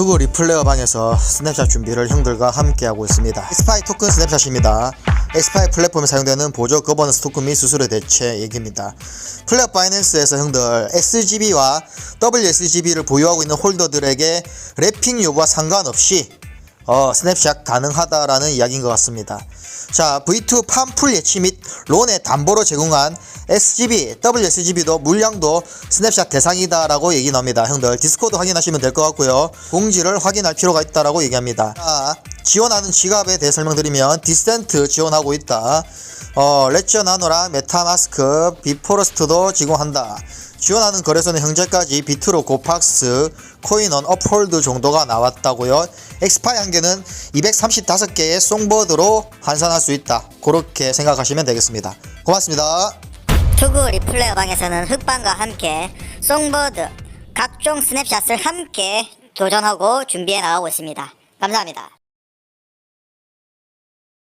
투구 리플레어 방에서 스냅샷 준비를 형들과 함께하고 있습니다. 엑스파이 토큰 스냅샷입니다. 엑스파이 플랫폼에 사용되는 보조 거버넌스 토큰 및 수수료 대체 얘기입니다. 플레어 파이낸스에서 형들 SGB와 WSGB를 보유하고 있는 홀더들에게 랩핑 여부와 상관없이 어, 스냅샷 가능하다라는 이야기인 것 같습니다. 자, V2 팜풀 예치 및 론의 담보로 제공한 SGB, WSGB도 물량도 스냅샷 대상이다라고 얘기 나옵니다. 형들 디스코드 확인하시면 될 것 같고요. 공지를 확인할 필요가 있다라고 얘기합니다. 자, 지원하는 지갑에 대해 설명드리면 디센트 지원하고 있다. 어, 레저 나노랑 메타마스크, 비포러스트도 제공한다. 지원하는 거래소는 현재까지 비트로 고팍스, 코인원, 업홀드 정도가 나왔다고요. 엑스파이 한 개는 235개의 송보드로 환산할 수 있다. 그렇게 생각하시면 되겠습니다. 고맙습니다. 투구 리플레어 방에서는 흑방과 함께 송버드 각종 스냅샷을 함께 도전하고 준비해 나가고 있습니다. 감사합니다.